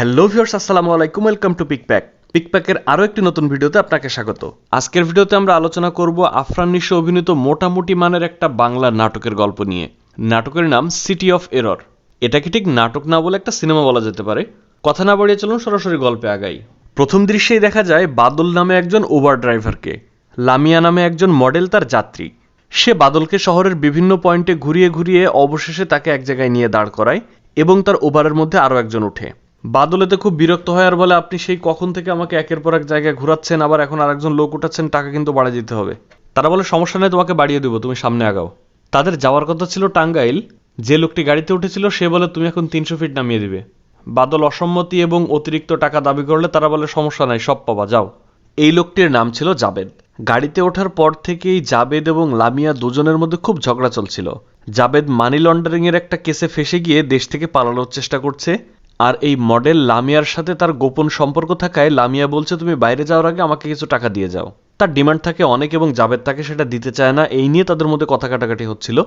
Hello viewers আসসালামু আলাইকুম welcome to পিকপ্যাক পিকপ্যাকের আরও একটি নতুন ভিডিওতে আপনাকে স্বাগত। আজকের ভিডিওতে আমরা আলোচনা করব আফরান নিশো অভিনীত মোটামুটি মানের একটা বাংলা নাটকের গল্প নিয়ে। নাটকের নাম সিটি অফ এরর এটা কি ঠিক নাটক না বলে একটা সিনেমা বলা যেতে পারে? কথা না বাড়িয়ে চলুন সরাসরি গল্পে আগাই। প্রথম দৃশ্যেই দেখা যায় বাদল নামে একজন ওভার ড্রাইভারকে লামিয়া নামে একজন মডেল তার যাত্রী। সে বাদলকে শহরের বিভিন্ন পয়েন্টে ঘুরিয়ে ঘুরিয়ে অবশেষে তাকে এক জায়গায় নিয়ে দাঁড় করায় এবং তার ওভারের মধ্যে আরও একজন ওঠে। বাদল এতে খুব বিরক্ত হয় আর বলে, আপনি সেই কখন থেকে আমাকে একের পর এক জায়গায় ঘোরাচ্ছেন, আবার এখন আরেকজন লোক উঠাচ্ছেন, টাকা কিন্তু বাড়িয়ে দিতে হবে। তারা বলে, সমস্যা নেই, তোমাকে বাড়িয়ে দেবো, তুমি সামনে আগাও। তাদের যাওয়ার কথা ছিল টাঙ্গাইল। যে লোকটি গাড়িতে উঠেছিল, সে বলে, তুমি এখন তিনশো ফিট নামিয়ে দিবে। বাদল অসম্মতি এবং অতিরিক্ত টাকা দাবি করলে তারা বলে, সমস্যা নাই, সব পাবা, যাও। এই লোকটির নাম ছিল জাবেদ। গাড়িতে ওঠার পর থেকেই জাবেদ এবং লামিয়া দুজনের মধ্যে খুব ঝগড়া চলছিল। জাবেদ মানি লন্ডারিং এর একটা কেসে ফেসে গিয়ে দেশ থেকে পালানোর চেষ্টা করছে। আর এই মডেল লামিয়ার সাথে তার গোপন সম্পর্ক থাকায় লামিয়া বলছে, তুমি বাইরে যাওয়ার আগে আমাকে কিছু টাকা দিয়ে যাও। তার ডিমান্ড থাকে অনেক এবং জাবেদ তাকে সেটা দিতে চায় না। এই নিয়ে তাদের মধ্যে কথা কাটাকাটি হচ্ছিল।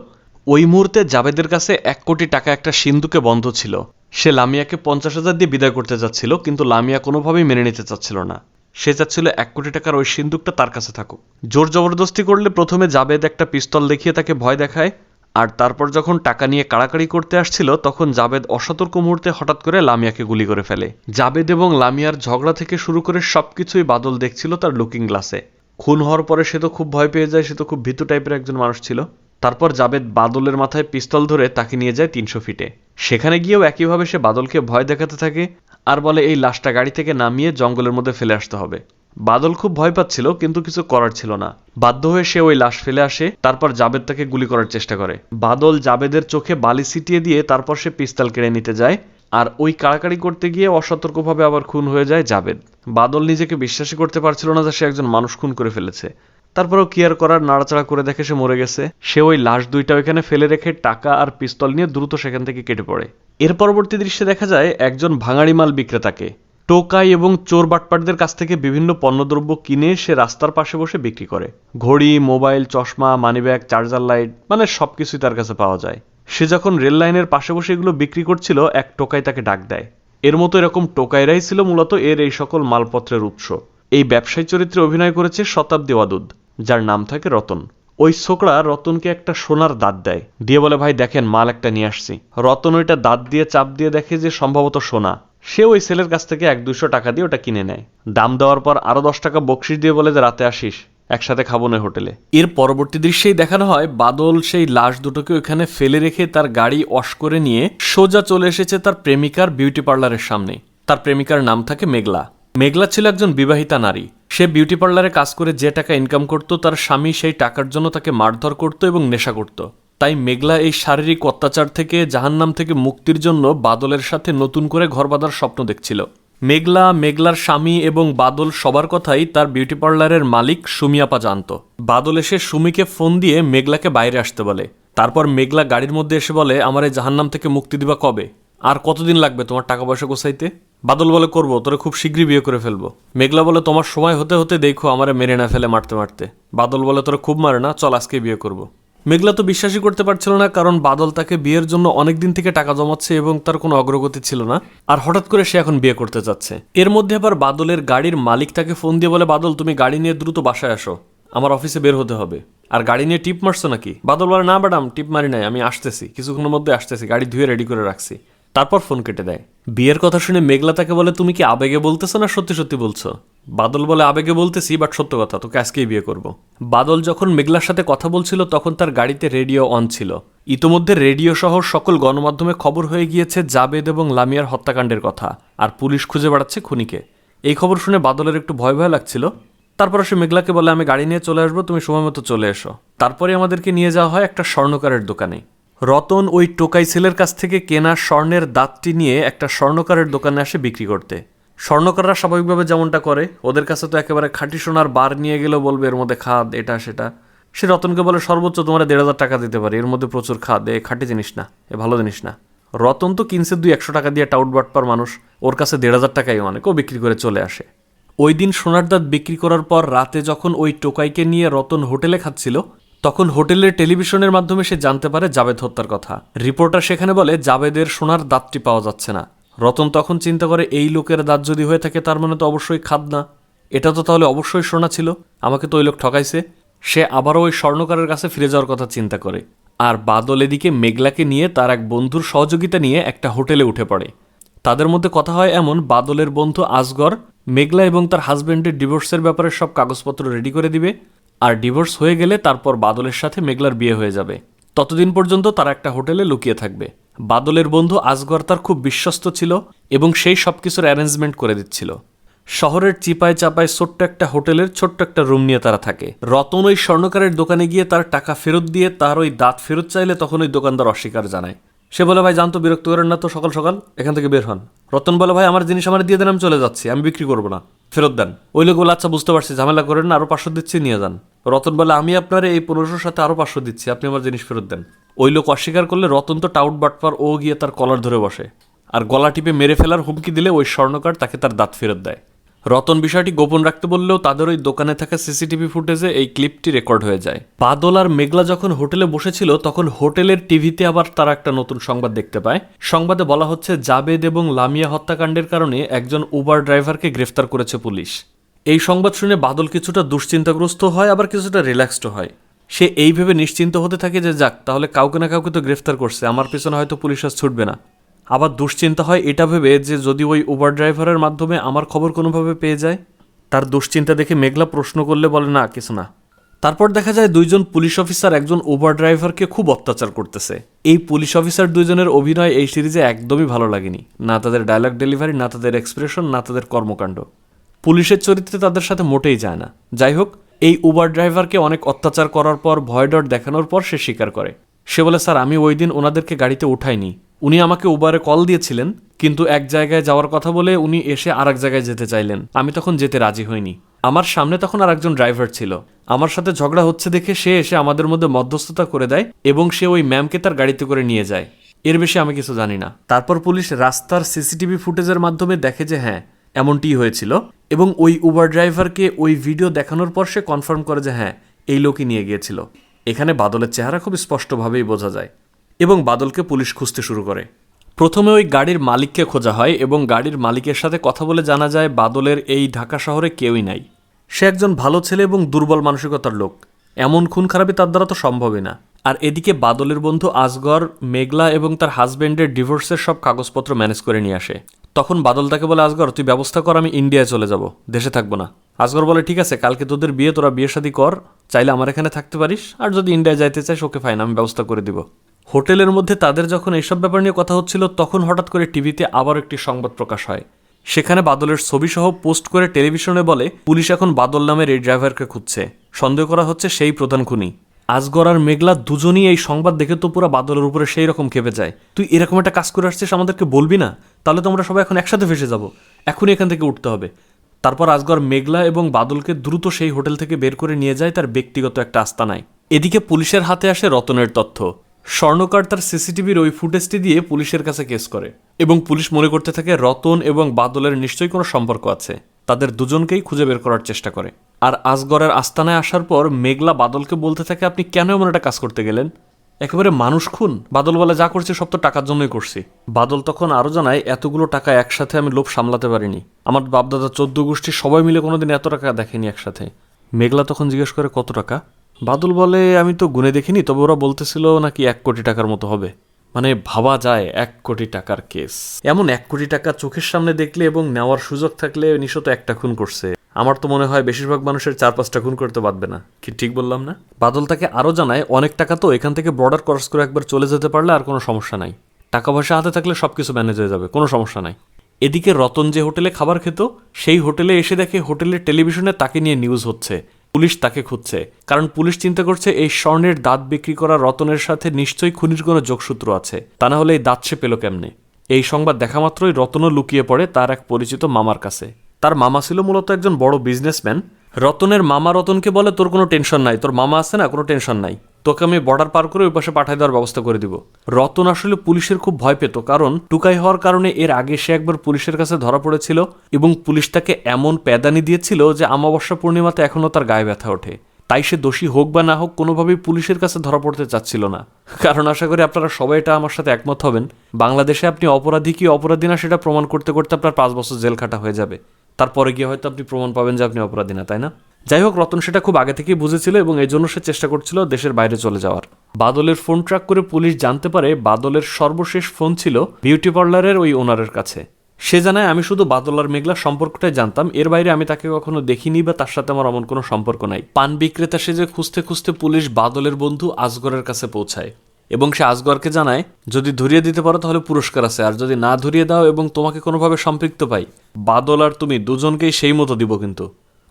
ওই মুহূর্তে জাবেদের কাছে এক কোটি টাকা একটা সিন্ধুকে বন্ধ ছিল। সে লামিয়াকে পঞ্চাশ হাজার দিয়ে বিদায় করতে চাচ্ছিল, কিন্তু লামিয়া কোনোভাবেই মেনে নিতে চাচ্ছিল না। সে চাচ্ছিল এক কোটি টাকার ওই সিন্দুকটা তার কাছে থাকুক। জোর জবরদস্তি করলে প্রথমে জাবেদ একটা পিস্তল দেখিয়ে তাকে ভয় দেখায়। আর তারপর যখন টাকা নিয়ে কাড়াকাড়ি করতে আসছিল, তখন জাবেদ অসতর্ক মুহূর্তে হঠাৎ করে লামিয়াকে গুলি করে ফেলে। জাবেদ এবং লামিয়ার ঝগড়া থেকে শুরু করে সবকিছুই বাদল দেখছিল তার লুকিং গ্লাসে খুন হওয়ার পরে সে তো খুব ভয় পেয়ে যায়, সে তো খুব ভীতু টাইপের একজন মানুষ ছিল। তারপর জাবেদ বাদলের মাথায় পিস্তল ধরে তাকে নিয়ে যায় তিনশো ফিটে। সেখানে গিয়েও একইভাবে সে বাদলকে ভয় দেখাতে থাকে আর বলে, এই লাশটা গাড়ি থেকে নামিয়ে জঙ্গলের মধ্যে ফেলে আসতে হবে। বাদল খুব ভয় পাচ্ছিল, কিন্তু কিছু করার ছিল না। বাধ্য হয়ে সে ওই লাশ ফেলে আসে, তারপর জাবেদ তাকে গুলি করার চেষ্টা করে। বাদল জাবেদের চোখে বালি ছিটিয়ে দিয়ে তারপর সে পিস্তল কেড়ে নিতে যায়, আর ওই কাড়াকাড়ি করতে গিয়ে অসতর্কভাবে আবার খুন হয়ে যায় জাবেদ। বাদল নিজেকে বিশ্বাসই করতে পারছিল না যে সে একজন মানুষ খুন করে ফেলেছে। তারপরেও কেয়ার করার নাড়াচাড়া করে দেখে সে মরে গেছে। সে ওই লাশ দুইটা ওইখানে ফেলে রেখে টাকা আর পিস্তল নিয়ে দ্রুত সেখান থেকে কেটে পড়ে। এর পরবর্তী দৃশ্যে দেখা যায়, একজন ভাঙাড়ি মাল বিক্রেতাকে। টোকাই এবং চোর বাটপাটদের কাছ থেকে বিভিন্ন পণ্যদ্রব্য কিনে সে রাস্তার পাশে বসে বিক্রি করে। ঘড়ি, মোবাইল, চশমা, মানিব্যাগ, চার্জার লাইট মানে সবকিছুই তার কাছে পাওয়া যায়। সে যখন রেল লাইনের পাশে বসে এগুলো বিক্রি করছিল, এক টোকাই তাকে ডাক দেয়। এর মতো এরকম টোকাইরাই ছিল মূলত এর এই সকল মালপত্রের উৎস। এই ব্যবসায়ী চরিত্রে অভিনয় করেছে শতাব্দী ওয়াদুদ, যার নাম থাকে রতন। ওই ছোকরা রতনকে একটা সোনার দাঁত দেয়। দিয়ে বলে, ভাই, দেখেন, মাল একটা নিয়ে আসছি। রতন ওইটা দাঁত দিয়ে চাপ দিয়ে দেখে যে সম্ভবত সোনা। সে ওই সেলের কাছ থেকে এক দুশো টাকা দিয়ে ওটা কিনে নেয়। দাম দেওয়ার পর আরও দশ টাকা বকশিস দিয়ে বলে যে, রাতে আসিস, একসাথে খাব না হোটেলে। এর পরবর্তী দৃশ্যেই দেখানো হয়, বাদল সেই লাশ দুটোকে ওখানে ফেলে রেখে তার গাড়ি অশ করে নিয়ে সোজা চলে এসেছে তার প্রেমিকার বিউটি পার্লারের সামনে। তার প্রেমিকার নাম থাকে মেঘলা। মেঘলা ছিল একজন বিবাহিতা নারী। সে বিউটি পার্লারে কাজ করে যে টাকা ইনকাম করত, তার স্বামী সেই টাকার জন্য তাকে মারধর করত এবং নেশা করত। তাই মেঘলা এই শারীরিক অত্যাচার থেকে, জাহান্নাম থেকে মুক্তির জন্য বাদলের সাথে নতুন করে ঘর বাঁধার স্বপ্ন দেখছিল। মেঘলা, মেঘলার স্বামী এবং বাদল সবার কথাই তার বিউটি পার্লারের মালিক সুমিয়াপা জানত। বাদল এসে সুমিকে ফোন দিয়ে মেঘলাকে বাইরে আসতে বলে। তারপর মেঘলা গাড়ির মধ্যে এসে বলে, আমার এই জাহান্নাম থেকে মুক্তি দিবা কবে? আর কতদিন লাগবে তোমার টাকা পয়সা গোছাইতে? বাদল বলে, করব, তোরা খুব শীঘ্রই বিয়ে করে ফেলব। মেঘলা বলে, তোমার সময় হতে হতে দেখো, আমারে মেরে না ফেলে মারতে মারতে। বাদল বলে, তোরা খুব মারে না, চল আজকে বিয়ে করব। মেঘলা তো বিশ্বাসই করতে পারছিল না, কারণ বাদল তাকে বিয়ের জন্য অনেক দিন থেকে টাকা জমাচ্ছে এবং তার কোনো অগ্রগতি ছিল না। আর হঠাৎ করে সে এখন বিয়ে করতে যাচ্ছে এর মধ্যে আবার বাদলের গাড়ির মালিক তাকে ফোন দিয়ে বলে, বাদল, তুমি গাড়ি নিয়ে দ্রুত বাসায় আসো। আমার অফিসে বের হতে হবে। আর গাড়ি নিয়ে টিপ মারছো নাকি? বাদল বলে, না ম্যাডাম, টিপ মারি নাই, আমি আসতেছি। কিছুক্ষণের মধ্যে আসতেছি, গাড়ি ধুয়ে রেডি করে রাখছি। তারপর ফোন কেটে দেয়। বিয়ের কথা শুনে মেঘলা তাকে বলে, তুমি কি আবেগে বলতেছো না সত্যি সত্যি বলছো? বাদল বলে আবেগে বলতেছি বাট সত্য কথা, তোকে আজকেই বিয়ে করব। বাদল যখন মেঘলার সাথে কথা বলছিল, তখন তার গাড়িতে রেডিও অন ছিল। ইতোমধ্যে রেডিও সহ সকল গণমাধ্যমে খবর হয়ে গিয়েছে জাবেদ এবং লামিয়ার হত্যাকাণ্ডের কথা, আর পুলিশ খুঁজে বেড়াচ্ছে খুনিকে। এই খবর শুনে বাদলের একটু ভয় ভয় লাগছিল। তারপর সে মেঘলাকে বলে, আমি গাড়ি নিয়ে চলে আসব, তুমি সময় মতো চলে এসো। তারপরে আমাদেরকে নিয়ে যাওয়া হয় একটা স্বর্ণকারের দোকানে। রতন ওই টোকাই ছেলের কাছ থেকে কেনা স্বর্ণের দাঁতটি নিয়ে একটা স্বর্ণকারের দোকানে আসে বিক্রি করতে। স্বর্ণকাররা স্বাভাবিকভাবে যেমনটা করে, ওদের কাছে তো একেবারে খাঁটি সোনার বার নিয়ে গেলেও বলবে, এর মধ্যে খাদ, এটা, সেটা। সে রতনকে বলে, সর্বোচ্চ তোমার দেড় হাজার টাকা দিতে পারে, এর মধ্যে প্রচুর খাদ, এ খাঁটি জিনিস না, এ ভালো জিনিস না। রতন তো কিনছে দুই একশো টাকা দিয়ে টাউট বাটপার মানুষ, ওর কাছে দেড় হাজার টাকাই অনেক ও বিক্রি করে চলে আসে। ওই দিন সোনার দাঁত বিক্রি করার পর রাতে যখন ওই টোকাইকে নিয়ে রতন হোটেলে খাচ্ছিল, তখন হোটেলের টেলিভিশনের মাধ্যমে সে জানতে পারে জাবেদ হত্যার কথা। রিপোর্টার সেখানে বলে, জাবেদের সোনার দাঁতটি পাওয়া যাচ্ছে না। রতন তখন চিন্তা করে, এই লোকের দাঁত যদি হয়ে থাকে তার মানে তো অবশ্যই খাদ না। এটা তো তাহলে অবশ্যই শোনা ছিল। আমাকে তো ওই লোক ঠকাইছে। সে আবারও ওই স্বর্ণকারের কাছে ফিরে যাওয়ার কথা চিন্তা করে। আর বাদল এদিকে মেঘলাকে নিয়ে তার এক বন্ধুর সহযোগিতা নিয়ে একটা হোটেলে উঠে পড়ে। তাদের মধ্যে কথা হয় এমন, বাদলের বন্ধু আজগর মেঘলা এবং তার হাজব্যান্ডের ডিভোর্সের ব্যাপারে সব কাগজপত্র রেডি করে দিবে। আর ডিভোর্স হয়ে গেলে তারপর বাদলের সাথে মেঘলার বিয়ে হয়ে যাবে। ততদিন পর্যন্ত তারা একটা হোটেলে লুকিয়ে থাকবে। বাদলের বন্ধু আজগর তার খুব বিশ্বস্ত ছিল এবং সেই সব কিছুর অ্যারেঞ্জমেন্ট করে দিচ্ছিল। শহরের চিপায় চাপায় ছোট্ট একটা হোটেলের ছোট্ট একটা রুম নিয়ে তারা থাকে। রতন ওই স্বর্ণকারের দোকানে গিয়ে তার টাকা ফেরত দিয়ে তার ওই দাঁত ফেরত চাইলে তখন ওই দোকানদার অস্বীকার জানায়। সে বলে, ভাই, জানতো বিরক্ত করেন না তো, সকাল সকাল এখান থেকে বের হন। রতন বলে, ভাই, আমার জিনিস আমার দিয়ে দেন, আমি চলে যাচ্ছি, আমি বিক্রি করব না, ফেরত দেন। ওই লোক বলে আচ্ছা বুঝতে পারছি, ঝামেলা করেন না, আরও পাঁচশো দিচ্ছি, নিয়ে যান। রতন বলে, আমি আপনার এই পনেরোশোর সাথে আরও পাঁচশো দিচ্ছি, আপনি আমার জিনিস ফেরত দেন। ওই লোক অস্বীকার করলে রতন তো টাউট বাটপার ও গিয়ে তার কলার ধরে বসে। আর গলা টিপে মেরে ফেলার হুমকি দিলে ওই স্বর্ণকার তাকে তার দাঁত ফেরত দেয়। রতন বিষয়টি গোপন রাখতে বললেও তাদের ওই দোকানে থাকা সিসিটিভি ফুটেজে এই ক্লিপটি রেকর্ড হয়ে যায়। বাদল আর মেঘলা যখন হোটেলে বসেছিল, তখন হোটেলের টিভিতে আবার তারা একটা নতুন সংবাদ দেখতে পায়। সংবাদে বলা হচ্ছে, জাবেদ এবং লামিয়া হত্যাকাণ্ডের কারণে একজন উবার ড্রাইভারকে গ্রেফতার করেছে পুলিশ। এই সংবাদ শুনে বাদল কিছুটা দুশ্চিন্তাগ্রস্ত হয়, আবার কিছুটা রিল্যাক্সড হয়। সে এই ভেবে নিশ্চিন্ত হতে থাকে যে, যাক, তাহলে কাউকে না কাউকে তো গ্রেফতার করছে, আমার পেছনে হয়তো পুলিশ আর ছুটবে না। আবার দুশ্চিন্তা হয় এটা ভেবে যে, যদি ওই উবার ড্রাইভারের মাধ্যমে আমার খবর কোনোভাবে পেয়ে যায়? তার দুশ্চিন্তা দেখে মেঘলা প্রশ্ন করলে বলে, না, কিছু না। তারপর দেখা যায় দুইজন পুলিশ অফিসার একজন উবার ড্রাইভারকে খুব অত্যাচার করতেছে। এই পুলিশ অফিসার দুইজনের অভিনয় এই সিরিজে একদমই ভালো লাগেনি। না তাদের ডায়লগ ডেলিভারি না তাদের এক্সপ্রেশন না তাদের কর্মকাণ্ড। পুলিশের চরিত্রে তাদের সাথে মোটেই যায় না। যাই হোক এই উবার ড্রাইভারকে অনেক অত্যাচার করার পর, ভয় ডট দেখানোর পর সে স্বীকার করে। সে বলে, স্যার, আমি ওই দিন ওনাদেরকে গাড়িতে উঠাইনি। উনি আমাকে উবারে কল দিয়েছিলেন, কিন্তু এক জায়গায় যাওয়ার কথা বলে উনি এসে আর এক জায়গায় যেতে চাইলেন। আমি তখন যেতে রাজি হইনি। আমার সামনে তখন আর একজন ড্রাইভার ছিল। আমার সাথে ঝগড়া হচ্ছে দেখে সে এসে আমাদের মধ্যে মধ্যস্থতা করে দেয় এবং সে ওই ম্যামকে তার গাড়িতে করে নিয়ে যায়। এর বেশি আমি কিছু জানি না। তারপর পুলিশ রাস্তার সিসিটিভি ফুটেজের মাধ্যমে দেখে যে হ্যাঁ এমনটিই হয়েছিল এবং ওই উবার ড্রাইভারকে ওই ভিডিও দেখানোর পর সে কনফার্ম করে যে হ্যাঁ এই লোকই নিয়ে গিয়েছিল। এখানে বাদলের চেহারা খুব স্পষ্টভাবেই বোঝা যায় এবং বাদলকে পুলিশ খুঁজতে শুরু করে। প্রথমে ওই গাড়ির মালিককে খোঁজা হয় এবং গাড়ির মালিকের সাথে কথা বলে জানা যায় বাদলের এই ঢাকা শহরে কেউই নাই। সে একজন ভালো ছেলে এবং দুর্বল মানসিকতার লোক। এমন খুন খারাপি তার দ্বারা তো সম্ভবই না। আর এদিকে বাদলের বন্ধু আজগর মেঘলা এবং তার হাজবেন্ডের ডিভোর্সের সব কাগজপত্র ম্যানেজ করে নিয়ে আসে। তখন বাদল তাকে বলে, আজগর, তুই ব্যবস্থা কর, আমি ইন্ডিয়ায় চলে যাব। দেশে থাকব না। আজগর বলে, ঠিক আছে, কালকে তোদের বিয়ে, তোরা বিয়ে শাদী কর। চাইলে আমার এখানে থাকতে পারিস, আর যদি ইন্ডিয়া যাইতে চাইস ওকে ফাইন আমি ব্যবস্থা করে দিব। হোটেলের মধ্যে তাদের যখন এইসব ব্যাপার নিয়ে কথা হচ্ছিল, তখন হঠাৎ করে টিভিতে আবার একটি সংবাদ প্রকাশ হয়। সেখানে বাদলের ছবি সহ পোস্ট করে টেলিভিশনে বলে, পুলিশ এখন বাদল নামের এই ড্রাইভারকে খুঁজছে। সন্দেহ করা হচ্ছে, সেই প্রধান খুনি। আজগর আর মেঘলা দুজনই এই সংবাদ দেখে তো পুরো বাদলের উপরে সেই রকম খেপে যায়। তুই এরকম একটা কাজ করে আসছিস, আমাদেরকে বলবি না? তাহলে তো আমরা সবাই এখন একসাথে ফেসে যাব। এখনই এখান থেকে উঠতে হবে। তারপর আজগর মেঘলা এবং বাদলকে দ্রুত সেই হোটেল থেকে বের করে নিয়ে যায়, তার ব্যক্তিগত একটা আস্তানায় এদিকে পুলিশের হাতে আসে রতনের তথ্য। স্বর্ণকার তার সিসিটিভির ওই ফুটেজটি দিয়ে পুলিশের কাছে কেস করে। এবং পুলিশ মনে করতে থাকে রতন এবং বাদলের নিশ্চয়ই কোনো সম্পর্ক আছে। তাদের দুজনকেই খুঁজে বের করার চেষ্টা করে। আর আজগরের আস্তানায় আসার পর মেঘলা বাদলকে বলতে থাকে, আপনি কেন এমন একটা কাজ করতে গেলেন? একেবারে মানুষ খুন। বাদল বলে, যা করছি সব তো টাকার জন্যই করছি। বাদল তখন আরও জানায়, এতগুলো টাকা একসাথে আমি লোভ সামলাতে পারিনি। আমার বাপদাদা চোদ্দ গোষ্ঠী সবাই মিলে কোনোদিন এত টাকা দেখেনি একসাথে। মেঘলা তখন জিজ্ঞেস করে, কত টাকা? বাদল বলে, আমি তো গুনে দেখিনি, তবে ওরা বলতেছিল নাকি এক কোটি টাকার মতো হবে। মানে ভাবা যায় এক কোটি টাকার কেস। এমন এক কোটি টাকা চোখের সামনে দেখলে এবং নেওয়ার সুযোগ থাকলে নিশত একটা খুন করছে। আমার তো মনে হয় বেশিরভাগ মানুষের চার পাঁচটা খুন করতে পারবে না। কি ঠিক বললাম না? বাদল তাকে আরও জানায়, অনেক টাকা তো এখান থেকে বর্ডার ক্রস করে একবার চলে যেতে পারলে আর কোনো সমস্যা নাই। টাকা পয়সা হাতে থাকলে সব কিছু ম্যানেজ হয়ে যাবে, কোনো সমস্যা নাই। এদিকে রতন যে হোটেলে খাবার খেত, সেই হোটেলে এসে দেখে হোটেলের টেলিভিশনে তাকে নিয়ে নিউজ হচ্ছে। পুলিশ তাকে খুঁজছে। কারণ পুলিশ চিন্তা করছে এই স্বর্ণের দাঁত বিক্রি করা রতনের সাথে নিশ্চয়ই খুনির কোনো যোগসূত্র আছে। তা না হলে এই দাঁত সে পেল কেমনে? এই সংবাদ দেখা মাত্রই রতনও লুকিয়ে পড়ে তার এক পরিচিত মামার কাছে। তার মামা ছিল মূলত একজন বড় বিজনেসম্যান। রতনের মামা রতনকে বলে, তোর কোনো টেনশন নাই, তোর মামা আছে না, কোনো টেনশন নাই। তোকে আমি বর্ডার পার করে ওই পাশে পাঠাই দেওয়ার ব্যবস্থা করে দিব। রতন আসলে পুলিশের খুব ভয় পেত কারণ টুকাই হওয়ার কারণে এর আগে সে একবার পুলিশের কাছে ধরা পড়েছিল এবং পুলিশ তাকে এমন প্যাদানি দিয়েছিল যে আমাবস্যা পূর্ণিমাতে এখনও তার গায়ে ব্যথা ওঠে। তাই সে দোষী হোক বা না হোক কোনোভাবেই পুলিশের কাছে ধরা পড়তে চাচ্ছিল না। কারণ আশা করি আপনারা সবাই এটা আমার সাথে একমত হবেন। বাংলাদেশে আপনি অপরাধী কি অপরাধী না সেটা প্রমাণ করতে করতে আপনার পাঁচ বছর জেল খাটা হয়ে যাবে। তারপরে গিয়ে হয়তো আপনি প্রমাণ পাবেন যে আপনি অপরাধী না, তাই না? যাই হোক, রতন সেটা খুব আগে থেকেই বুঝেছিল এবং এই জন্য সে চেষ্টা করছিল দেশের বাইরে চলে যাওয়ার। বাদলের ফোন ট্র্যাক করে পুলিশ জানতে পারে বাদলের সর্বশেষ ফোন ছিল বিউটি পার্লারের ওই ওনারের কাছে। সে জানায়, আমি শুধু বাদল আর মেঘলা সম্পর্কটাই জানতাম। এর বাইরে আমি তাকে কখনো দেখিনি বা তার সাথে আমার অমন কোনো সম্পর্ক নাই। পান বিক্রেতা সে যে খুঁজতে খুঁজতে পুলিশ বাদলের বন্ধু আজগরের কাছে পৌঁছায় এবং সে আজগরকে জানায়, যদি ধরিয়ে দিতে পারো তাহলে পুরস্কার আছে, আর যদি না ধরিয়ে দাও এবং তোমাকে কোনোভাবে সম্পৃক্ত পাই, বাদল আর তুমি দুজনকেই সেই মতো দিব কিন্তু।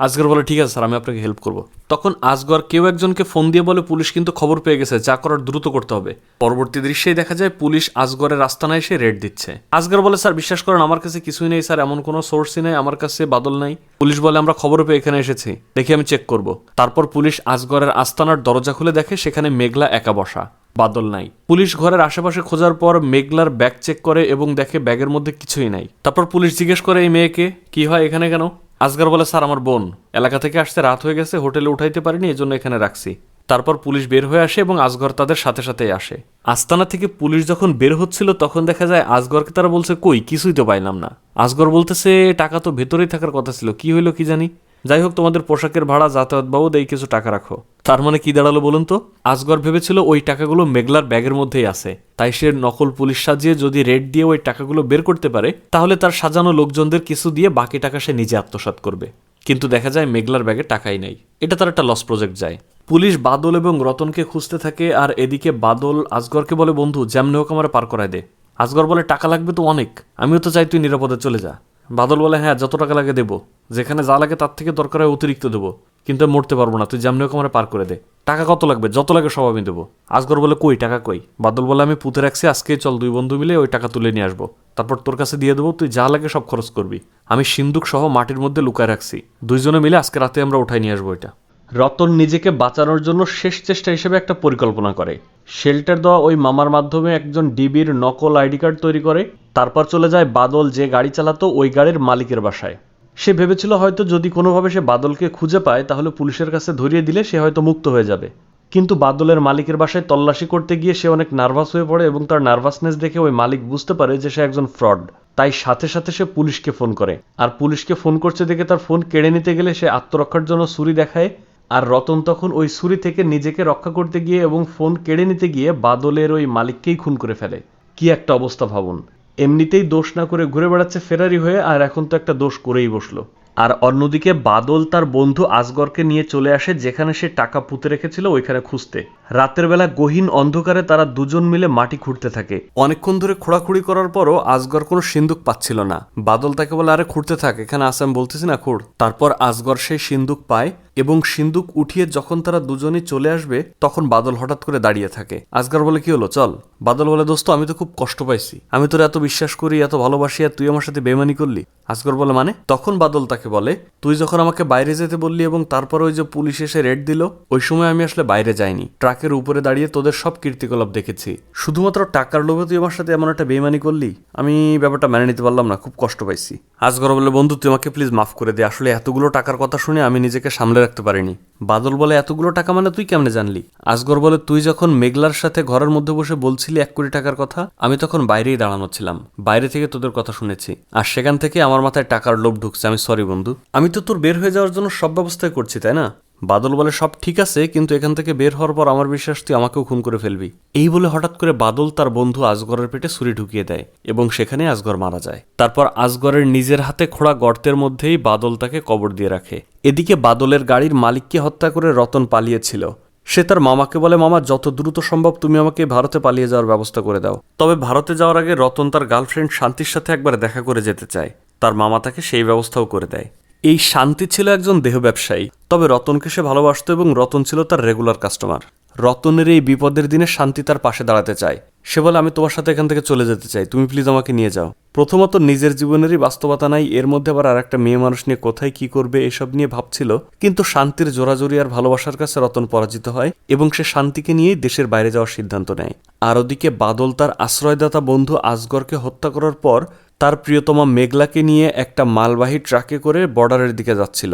আজগর বলে, ঠিক আছে স্যার, আমি আপনাকে হেল্প করব। তখন আজগর কেউ একজনকে ফোন দিয়ে বলে, পুলিশ কিন্তু খবর পেয়ে গেছে, যা করার দ্রুত করতে হবে। পরবর্তী দৃশ্যেই দেখা যায়, পুলিশ আজগরের রাস্তানায় এসে রেড দিচ্ছে। আজগর বলে, স্যার, বিশ্বাস করেন, আমার কাছে কিছুই নেই স্যার, এমন কোনো সোর্সই নেই, আমার কাছে বাদল নাই। পুলিশ বলে, আমরা খবর পেয়ে এখানে এসেছি, দেখি আমি চেক করব। তারপর পুলিশ আজগরের আস্তানার দরজা খুলে দেখে, সেখানে মেঘলা একা বসা, বাদল নাই। পুলিশ ঘরের আশেপাশে খোঁজার পর মেঘলার ব্যাগ চেক করে এবং দেখে ব্যাগের মধ্যে কিছুই নাই। তারপর পুলিশ জিজ্ঞেস করে, এই মেয়েকে, কি হয় এখানে কেন? আজগর বলে, স্যার, আমার বোন। এলাকা থেকে আসতে রাত হয়ে গেছে, হোটেলে উঠাইতে পারিনি এই জন্য এখানে রাখছি। তারপর পুলিশ বের হয়ে আসে এবং আজগর তাদের সাথে সাথেই আসে। আস্তানা থেকে পুলিশ যখন বের হচ্ছিল, তখন দেখা যায় আজগরকে তারা বলছে, কই? কিছুই তো পাইলাম না। আজগর বলতেছে, টাকা তো ভেতরেই থাকার কথা ছিল। কি হইল কি জানি? যাই হোক তোমাদের পোশাকের ভাড়া যাতায়াত বাবদ এই কিছু টাকা রাখো। তার মানে কি দাঁড়াল বলুন তো? আজগর ভেবেছিল ওই টাকাগুলো মেঘলার ব্যাগের মধ্যেই আছে। তাই সে নকল পুলিশ সাজিয়ে যদি রেড দিয়ে ওই টাকাগুলো বের করতে পারে, তাহলে তার সাজানো লোকজনদের কিছু দিয়ে বাকি টাকা সে নিজে আত্মসাৎ করবে। কিন্তু দেখা যায় মেঘলার ব্যাগে টাকাই নাই। এটা তার একটা লস প্রজেক্ট যায়। পুলিশ বাদল এবং রতনকে খুঁজতে থাকে, আর এদিকে বাদল আজগরকে বলে, বন্ধু, যেমনি হোক আমার পার করায় দে। আজগর বলে, টাকা লাগবে তো অনেক। আমিও তো চাই তুই নিরাপদে চলে যা। বাদল বলে হ্যাঁ যত টাকা লাগে দেবো। যেখানে যা লাগে তার থেকে দরকার হয় অতিরিক্ত দেবো। কিন্তু আমি মরতে পারব না। তুই যেমনি হোক আমার পার করে দে। টাকা কত লাগবে? যত লাগে সব আমি দেবো। আজগর বলে, কই, টাকা কই? বাদল বলে, আমি পুঁতে রাখছি। আজকেই চল দুই বন্ধু মিলে ওই টাকা তুলে নিয়ে আসব। তারপর তোর কাছে দিয়ে দেবো। তুই যা লাগে সব খরচ করবি। আমি সিন্দুক সহ মাটির মধ্যে লুকায় রাখছি। দুইজনে মিলে আজকে রাতে আমরা উঠাই নিয়ে আসব এটা। রতন নিজেকে বাঁচানোর জন্য শেষ চেষ্টা হিসেবে একটা পরিকল্পনা করে। শেল্টার দেওয়া ওই মামার মাধ্যমে একজন ডিবির নকল আইডি কার্ড তৈরি করে, তারপর চলে যায় বাদল যে গাড়ি চালাতো ওই গাড়ির মালিকের বাসায়। সে ভেবেছিল হয়তো যদি কোনোভাবে সে বাদলকে খুঁজে পায়, তাহলে পুলিশের কাছে ধরিয়ে দিলে সে হয়তো মুক্ত হয়ে যাবে। কিন্তু বাদলের মালিকের বাসায় তল্লাশি করতে গিয়ে সে অনেক নার্ভাস হয়ে পড়ে এবং তার নার্ভাসনেস দেখে ওই মালিক বুঝতে পারে যে সে একজন ফ্রড। তাই সাথে সাথে সে পুলিশকে ফোন করে। আর পুলিশকে ফোন করছে দেখে তার ফোন কেড়ে নিতে গেলে সে আত্মরক্ষার জন্য ছুরি দেখায় আর রতন তখন ওই ছুরি থেকে নিজেকে রক্ষা করতে গিয়ে এবং ফোন কেড়ে নিতে গিয়ে বাদলের ওই মালিককেই খুন করে ফেলে। কি একটা অবস্থা ভাবুন। এমনিতেই দোষ না করে ঘুরে বেড়াচ্ছে ফেরারি হয়ে আর এখন তো একটা দোষ করেই বসল। আর অন্যদিকে বাদল তার বন্ধু আজগরকে নিয়ে চলে আসে যেখানে সে টাকা পুঁতে রেখেছিল ওইখানে খুঁজতে। রাতের বেলা গহীন অন্ধকারে তারা দুজন মিলে মাটি খুঁড়তে থাকে। অনেকক্ষণ ধরে খোঁড়াখুড়ি করার পরও আজগর কোনো সিন্দুক পাচ্ছিল না। বাদল তাকে বলে, আরে, খুঁড়তে থাক, এখানে আসে আমি বলতেছি না, খুঁড়। তারপর আজগর সেই সিন্দুক পায় এবং সিন্দুক উঠিয়ে যখন তারা দুজনেই চলে আসবে, তখন বাদল হঠাৎ করে দাঁড়িয়ে থাকে। আজগর বলে কি হলো? চল। বাদল বলে, দোস্ত, আমি তো খুব কষ্ট পাইছি। আমি তোর এত বিশ্বাস করি, এত ভালোবাসি, আর তুই আমার সাথে বেমানি করলি? আজগর বলে মানে? তখন বাদল তাকে বলে, তুই যখন আমাকে বাইরে যেতে বললি এবং তারপর ওই যে পুলিশ এসে রেড দিল, ওই সময় আমি আসলে বাইরে যাইনি। ট্রাকের উপরে দাঁড়িয়ে তোদের সব কীর্তিকলাপ দেখেছি। শুধুমাত্র টাকার লোভে তুই আমার সাথে এমন একটা বেমানি করলি? আমি ব্যাপারটা মেনে নিতে পারলাম না, খুব কষ্ট পাইছি। আজগর বলে বন্ধু, তুই আমাকে প্লিজ মাফ করে দে। আসলে এতগুলো টাকার কথা শুনে আমি নিজেকে সামলে রাখতে পারিনি। বাদল বলে, এতগুলো টাকা মানে তুই কেমনে জানলি? আজগর বলে, তুই যখন মেঘলার সাথে ঘরের মধ্যে বসে বলছিলি এক কোটি টাকার কথা, আমি তখন বাইরেই দাঁড়ানো ছিলাম। বাইরে থেকে তোদের কথা শুনেছি। আর সেখান থেকে আমার মাথায় টাকার লোভ ঢুকছে। আমি সরি বন্ধু। আমি তো তোর বের হয়ে যাওয়ার জন্য সব ব্যবস্থাই করছি, তাই না? বাদল বলে, সব ঠিক আছে, কিন্তু এখান থেকে বের হওয়ার পর আমার বিশ্বাস, তুই আমাকেও খুন করে ফেলবি। এই বলে হঠাৎ করে বাদল তার বন্ধু আজগরের পেটে ছুরি ঢুকিয়ে দেয় এবং সেখানে আজগর মারা যায়। তারপর আজগরের নিজের হাতে খোড়া গর্তের মধ্যেই বাদল তাকে কবর দিয়ে রাখে। এদিকে বাদলের গাড়ির মালিককে হত্যা করে রতন পালিয়েছিল। সে তার মামাকে বলে, মামা, যত দ্রুত সম্ভব তুমি আমাকে ভারতে পালিয়ে যাওয়ার ব্যবস্থা করে দাও। তবে ভারতে যাওয়ার আগে রতন তার গার্লফ্রেন্ড শান্তির সাথে একবার দেখা করে যেতে চায়। তার মামা তাকে সেই ব্যবস্থাও করে দেয়। এই শান্তি ছিল একজন দেহ ব্যবসায়ী। তবে রতনকে সে ভালোবাসত এবং রতন ছিল তার রেগুলার কাস্টমার রতনের এই বিপদের দিনে শান্তি তার পাশে দাঁড়াতে চায়। সে বলে, আমি তোমার সাথে এখান থেকে চলে যেতে চাই। তুমি প্লিজ আমাকে নিয়ে যাও। প্রথমত নিজের জীবনেরই বাস্তবতা নাই। এর মধ্যে আবার আর একটা মেয়ে মানুষ নিয়ে কোথায় কি করবে এসব নিয়ে ভাবছিল। কিন্তু শান্তির জোরাজোরি আর ভালোবাসার কাছে রতন পরাজিত হয় এবং সে শান্তিকে নিয়েই দেশের বাইরে যাওয়ার সিদ্ধান্ত নেয়। আর ওদিকে বাদল তার আশ্রয়দাতা বন্ধু আজগরকে হত্যা করার পর তার প্রিয়তমা মেঘলাকে নিয়ে একটা মালবাহী ট্রাকে করে বর্ডারের দিকে যাচ্ছিল।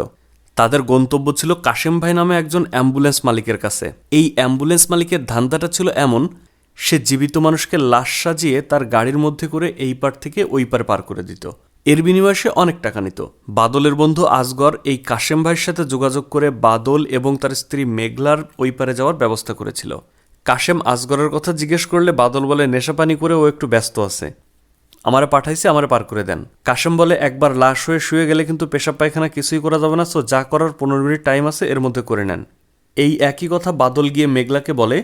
তাদের গন্তব্য ছিল কাশেম ভাই নামে একজন অ্যাম্বুলেন্স মালিকের কাছে। এই অ্যাম্বুলেন্স মালিকের ধান্দাটা ছিল এমন, সে জীবিত মানুষকে লাশ সাজিয়ে তার গাড়ির মধ্যে করে এই পার থেকে ওই পার পার করে দিত। এর বিনিময়ে সে অনেক টাকা নিত। বাদলের বন্ধু আজগর এই কাশেম ভাইয়ের সাথে যোগাযোগ করে বাদল এবং তার স্ত্রী মেঘলার ওই পারে যাওয়ার ব্যবস্থা করেছিল। কাশেম আজগরের কথা জিজ্ঞেস করলে বাদল বলে, নেশাপানি করে ও একটু ব্যস্ত আছে। আমারে পাঠাইছে, আমারে পার করে দেন। কাশেম বলে, একবার লাশ হয়ে শুয়ে গেলে কিন্তু পেশাব পায়খানা কিছুই করা যাবে না, সো যা করার পনেরো মিনিট টাইম আছে, এর মধ্যে করে নেন। এই একই কথা বাদল গিয়ে মেঘলাকে বলে,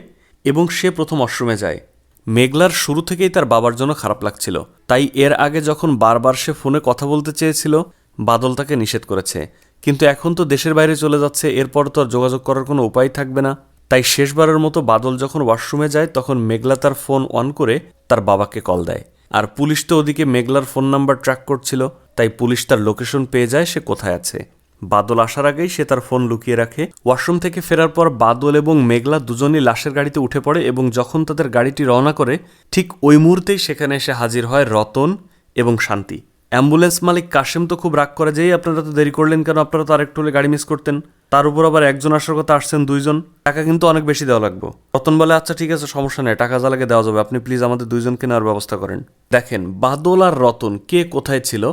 এবং সে প্রথম অশ্রমে যায়। মেঘলার শুরু থেকেই তার বাবার জন্য খারাপ লাগছিল। তাই এর আগে যখন বারবার সে ফোনে কথা বলতে চেয়েছিল, বাদল তাকে নিষেধ করেছে। কিন্তু এখন তো দেশের বাইরে চলে যাচ্ছে, এরপর তো আর যোগাযোগ করার কোনো উপায় থাকবে না। তাই শেষবারের মতো বাদল যখন ওয়াশরুমে যায়, তখন মেঘলা তার ফোন অন করে তার বাবাকে কল দেয়। আর পুলিশ তো ওদিকে মেঘলার ফোন নাম্বার ট্র্যাক করছিল, তাই পুলিশ তার লোকেশন পেয়ে যায় সে কোথায় আছে। বাদল আসার আগেই সে তার ফোন লুকিয়ে রাখে। ওয়াশরুম থেকে ফেরার পর বাদল এবং মেঘলা দুজনই লাশের গাড়িতে উঠে পড়ে এবং যখন তাদের গাড়িটি রওনা করে, ঠিক ওই মুহূর্তেই সেখানে এসে হাজির হয় রতন এবং শান্তি। অ্যাম্বুলেন্স মালিক কাশেম তো খুব রাগ করে যেই আপনারা তো দেরি করলেন কেন? আপনারা তো আরেকটু হলে গাড়ি মিস করতেন। তার উপর আবার একজন আসার কথা আসছেন দুইজন। টাকা কিন্তু অনেক বেশি দেওয়া লাগবে। রতন বলে আচ্ছা ঠিক আছে, সমস্যা নেই, টাকা যা লাগে দেওয়া যাবে। আপনি প্লিজ আমাদের দুইজনকে নেওয়ার ব্যবস্থা করেন। দেখেন, বাদল আর রতন কে কোথায় ছিল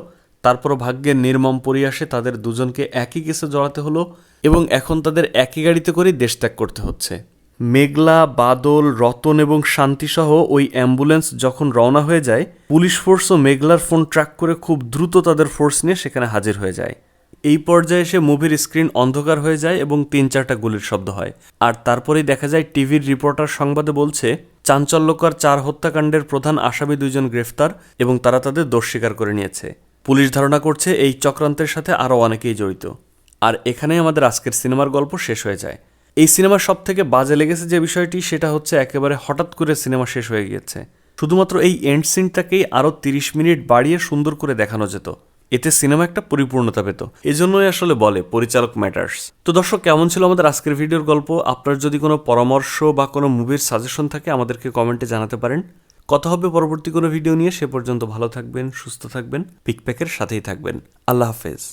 তারপর ভাগ্যের নির্মম পরিয়াসে তাদের দুজনকে একই কেসে জড়াতে হলো এবং এখন তাদের একই গাড়িতে করেই দেশ ত্যাগ করতে হচ্ছে। মেঘলা, বাদল, রতন এবং শান্তিসহ ওই অ্যাম্বুলেন্স যখন রওনা হয়ে যায়, পুলিশ ফোর্স ও মেঘলার ফোন ট্র্যাক করে খুব দ্রুত তাদের ফোর্স নিয়ে সেখানে হাজির হয়ে যায়। এই পর্যায়ে এসে মুভির স্ক্রিন অন্ধকার হয়ে যায় এবং তিন চারটা গুলির শব্দ হয়। আর তারপরেই দেখা যায়, টিভির রিপোর্টার সংবাদে বলছে, চাঞ্চল্যকর চার হত্যাকাণ্ডের প্রধান আসামি দুইজন গ্রেফতার এবং তারা তাদের দোষ স্বীকার করে নিয়েছে। পুলিশ ধারণা করছে, এই চক্রান্তের সাথে আরও অনেকেই জড়িত। আর এখানেই আমাদের আজকের সিনেমার গল্প শেষ হয়ে যায়। এই সিনেমার সব থেকে বাজে লেগেছে যে বিষয়টি, সেটা হচ্ছে একেবারে হঠাৎ করে সিনেমা শেষ হয়ে গিয়েছে। শুধুমাত্র এই এন্ড সিনটাকেই আরও তিরিশ মিনিট বাড়িয়ে সুন্দর করে দেখানো যেত। এতে সিনেমা একটা পরিপূর্ণতা পেত। এজন্যই আসলে বলে পরিচালক ম্যাটার্স তো দর্শক, কেমন ছিল আমাদের আজকের ভিডিওর গল্প? আপনার যদি কোনো পরামর্শ বা কোনো মুভির সাজেশন থাকে, আমাদেরকে কমেন্টে জানাতে পারেন। কথা হবে পরবর্তী কোনো ভিডিও নিয়ে, সে পর্যন্ত ভালো থাকবেন, সুস্থ থাকবেন পিকপ্যাকের সাথেই থাকবেন। আল্লাহ হাফেজ।